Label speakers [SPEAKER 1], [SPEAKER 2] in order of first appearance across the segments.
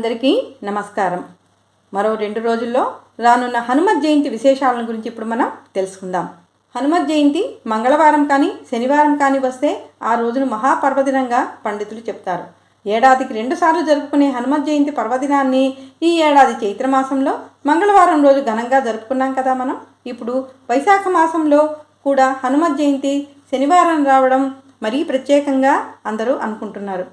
[SPEAKER 1] అందరికీ నమస్కారం. మరో రెండు రోజుల్లో రానున్న హనుమత్ జయంతి విశేషాలను గురించి ఇప్పుడు మనం తెలుసుకుందాం. హనుమత్ జయంతి మంగళవారం కానీ శనివారం కానీ వస్తే ఆ రోజును మహాపర్వదినంగా పండితులు చెప్తారు. ఏడాదికి రెండుసార్లు జరుపుకునే హనుమత్ జయంతి పర్వదినాన్ని ఈ ఏడాది చైత్రమాసంలో మంగళవారం రోజు ఘనంగా జరుపుకున్నాం కదా మనం. ఇప్పుడు వైశాఖ మాసంలో కూడా హనుమత్ జయంతి శనివారం రావడం మరీ ప్రత్యేకంగా అందరూ అనుకుంటున్నారు.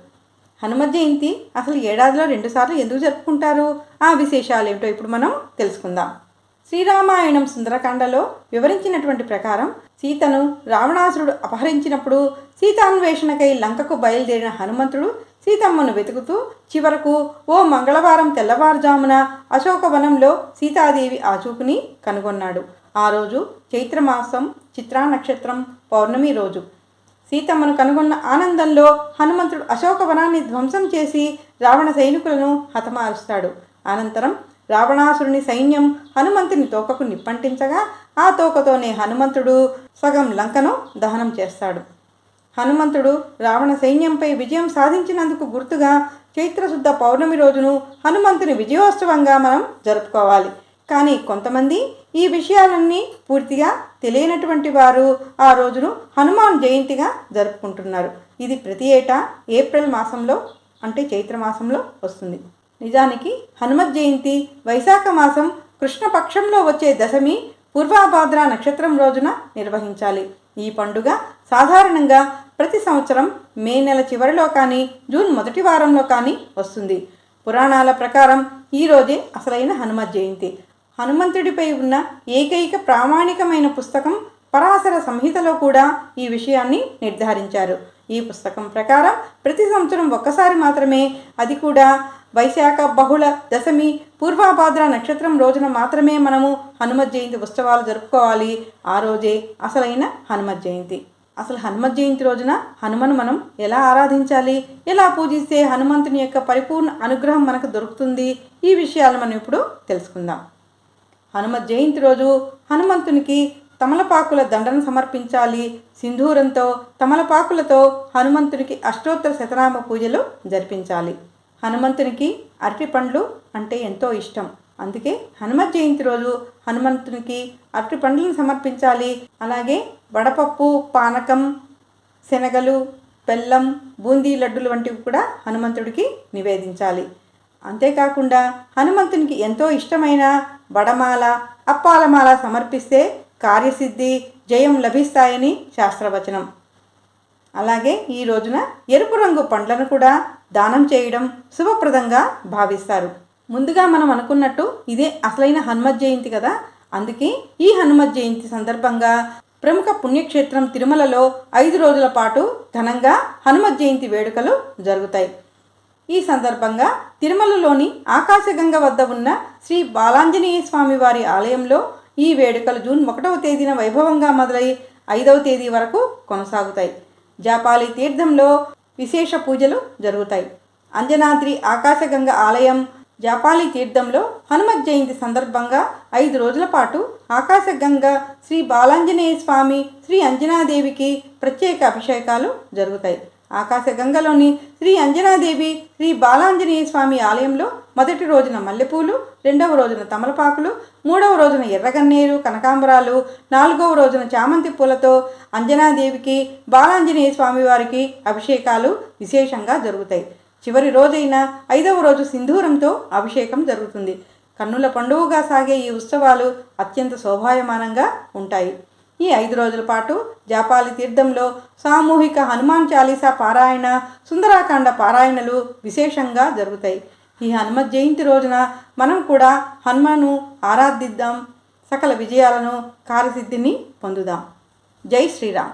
[SPEAKER 1] హనుమ జయంతి అసలు ఏడాదిలో రెండుసార్లు ఎందుకు జరుపుకుంటారు? ఆ విశేషాలు ఏమిటో ఇప్పుడు మనం తెలుసుకుందాం. శ్రీరామాయణం సుందరకాండలో వివరించినటువంటి ప్రకారం సీతను రావణాసురుడు అపహరించినప్పుడు సీతాన్వేషణకై లంకకు బయలుదేరిన హనుమంతుడు సీతమ్మను వెతుకుతూ చివరకు ఓ మంగళవారం తెల్లవారుజామున అశోకవనంలో సీతాదేవి ఆచూకుని కనుగొన్నాడు. ఆ రోజు చైత్రమాసం చిత్రా నక్షత్రం పౌర్ణమి రోజు. సీతమ్మను కనుగొన్న ఆనందంలో హనుమంతుడు అశోకవనాన్ని ధ్వంసం చేసి రావణ సైనికులను హతమారుస్తాడు. అనంతరం రావణాసురుని సైన్యం హనుమంతుని తోకకు నిప్పంటించగా ఆ తోకతోనే హనుమంతుడు సగం లంకను దహనం చేస్తాడు. హనుమంతుడు రావణ సైన్యంపై విజయం సాధించినందుకు గుర్తుగా చైత్రశుద్ధ పౌర్ణమి రోజును హనుమంతుని విజయోత్సవంగా మనం జరుపుకోవాలి. కానీ కొంతమంది ఈ విషయాలన్నీ పూర్తిగా తెలియనటువంటి వారు ఆ రోజును హనుమాన్ జయంతిగా జరుపుకుంటున్నారు. ఇది ప్రతి ఏటా ఏప్రిల్ మాసంలో అంటే చైత్ర మాసంలో వస్తుంది. నిజానికి హనుమత్ జయంతి వైశాఖ మాసం కృష్ణపక్షంలో వచ్చే దశమి పూర్వాభాద్ర నక్షత్రం రోజున నిర్వహించాలి. ఈ పండుగ సాధారణంగా ప్రతి సంవత్సరం మే నెల చివరిలో కానీ జూన్ మొదటి వారంలో కానీ వస్తుంది. పురాణాల ప్రకారం ఈ రోజే అసలైన హనుమత్ జయంతి. హనుమంతుడిపై ఉన్న ఏకైక ప్రామాణికమైన పుస్తకం పరాశర సంహితలో కూడా ఈ విషయాన్ని నిర్ధారించారు. ఈ పుస్తకం ప్రకారం ప్రతి సంవత్సరం ఒక్కసారి మాత్రమే అది కూడా వైశాఖ బహుళ దశమి పూర్వాభాద్ర నక్షత్రం రోజున మాత్రమే మనము హనుమత్ జయంతి ఉత్సవాలు జరుపుకోవాలి. ఆ రోజే అసలైన హనుమత్ జయంతి. అసలు హనుమత్ జయంతి రోజున హనుమను మనం ఎలా ఆరాధించాలి? ఎలా పూజిస్తే హనుమంతుని యొక్క పరిపూర్ణ అనుగ్రహం మనకు దొరుకుతుంది? ఈ విషయాలు మనం ఇప్పుడు తెలుసుకుందాం. హనుమ జయంతి రోజు హనుమంతునికి తమలపాకుల దండను సమర్పించాలి. సింధూరంతో తమలపాకులతో హనుమంతునికి అష్టోత్తర శతనామ పూజలు జరిపించాలి. హనుమంతునికి అరటి పండ్లు అంటే ఎంతో ఇష్టం. అందుకే హనుమ జయంతి రోజు హనుమంతునికి అరటి పండ్లను సమర్పించాలి. అలాగే వడపప్పు పానకం శనగలు బెల్లం బూందీ లడ్డులు వంటివి కూడా హనుమంతుడికి నివేదించాలి. అంతేకాకుండా హనుమంతునికి ఎంతో ఇష్టమైన వడమాల అప్పాలమాల సమర్పిస్తే కార్యసిద్ధి జయం లభిస్తాయని శాస్త్రవచనం. అలాగే ఈ రోజున ఎరుపు రంగు పండ్లను కూడా దానం చేయడం శుభప్రదంగా భావిస్తారు. ముందుగా మనం అనుకున్నట్టు ఇదే అసలైన హనుమత్ జయంతి కదా. అందుకే ఈ హనుమత్ జయంతి సందర్భంగా ప్రముఖ పుణ్యక్షేత్రం తిరుమలలో ఐదు రోజుల పాటు ఘనంగా హనుమత్ జయంతి వేడుకలు జరుగుతాయి. ఈ సందర్భంగా తిరుమలలోని ఆకాశగంగ వద్ద ఉన్న శ్రీ బాలాంజనేయ స్వామివారి ఆలయంలో ఈ వేడుకలు జూన్ ఒకటవ తేదీన వైభవంగా మొదలై ఐదవ తేదీ వరకు కొనసాగుతాయి. జాపాలి తీర్థంలో విశేష పూజలు జరుగుతాయి. అంజనాద్రి ఆకాశగంగ ఆలయం జాపాలి తీర్థంలో హనుమత్ జయంతి సందర్భంగా ఐదు రోజుల పాటు ఆకాశగంగ శ్రీ బాలాంజనేయ స్వామి శ్రీ అంజనాదేవికి ప్రత్యేక అభిషేకాలు జరుగుతాయి. ఆకాశగంగలోని శ్రీ అంజనాదేవి శ్రీ బాలాంజనేయ స్వామి ఆలయంలో మొదటి రోజున మల్లెపూలు రెండవ రోజున తమలపాకులు మూడవ రోజున ఎర్రగన్నేరు కనకాంబరాలు నాలుగవ రోజున చామంతి పూలతో అంజనాదేవికి బాలాంజనేయ స్వామి వారికి అభిషేకాలు విశేషంగా జరుగుతాయి. చివరి రోజైన ఐదవ రోజు సింధూరంతో అభిషేకం జరుగుతుంది. కన్నుల పండుగగా సాగే ఈ ఉత్సవాలు అత్యంత శోభాయమానంగా ఉంటాయి. ఈ ఐదు రోజుల పాటు జాపాలి తీర్థంలో సామూహిక హనుమాన్ చాలీసా పారాయణ సుందరాకాండ పారాయణలు విశేషంగా జరుగుతాయి. ఈ హనుమ జయంతి రోజున మనం కూడా హనుమాను ఆరాధిద్దాం సకల విజయాలను కార్యసిద్ధిని పొందుదాం. జై శ్రీరామ్.